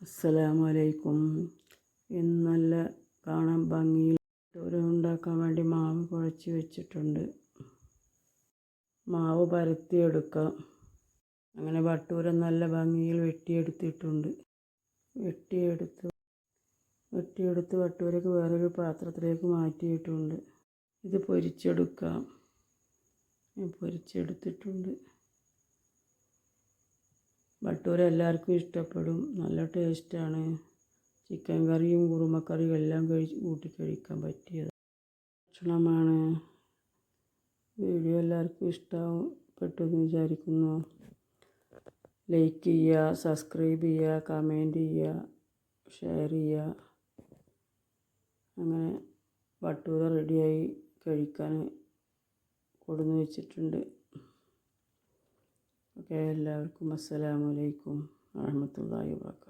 അസ്സലാമു അലൈക്കും ഇന്ന് നല്ല കാണാൻ ഭംഗിയിൽ ഉണ്ടാക്കാൻ വേണ്ടി മാവ് കുഴച്ച് വെച്ചിട്ടുണ്ട്. മാവ് പരത്തിയെടുക്കാം. അങ്ങനെ ഭട്ടൂര നല്ല ഭംഗിയിൽ വെട്ടിയെടുത്തിട്ടുണ്ട്. വെട്ടിയെടുത്ത് വെട്ടിയെടുത്ത് വട്ടൂരക്ക് വേറൊരു പാത്രത്തിലേക്ക് മാറ്റിയിട്ടുണ്ട്. ഇത് പൊരിച്ചെടുക്കാം. പൊരിച്ചെടുത്തിട്ടുണ്ട്. ഭട്ടൂര എല്ലാവർക്കും ഇഷ്ടപ്പെടും. നല്ല ടേസ്റ്റാണ്. ചിക്കൻ കറിയും കുറുമക്കറിയും എല്ലാം കഴിച്ച് കൂട്ടി കഴിക്കാൻ പറ്റിയത്. ഭക്ഷണമാണ്. വീഡിയോ എല്ലാവർക്കും ഇഷ്ടപ്പെട്ടു എന്ന് വിചാരിക്കുന്നു. ലൈക്ക് ചെയ്യുക സബ്സ്ക്രൈബ് ചെയ്യുക കമന്റ് ചെയ്യുക ഷെയർ ചെയ്യുക. അങ്ങനെ ഭട്ടൂര റെഡിയായി കഴിക്കാൻ കൊടുന്ന് വെച്ചിട്ടുണ്ട്. ഓക്കെ എല്ലാവർക്കും അസ്സലാമു അലൈക്കും വറഹ്മത്തുള്ളാഹി വബറകാതുഹു.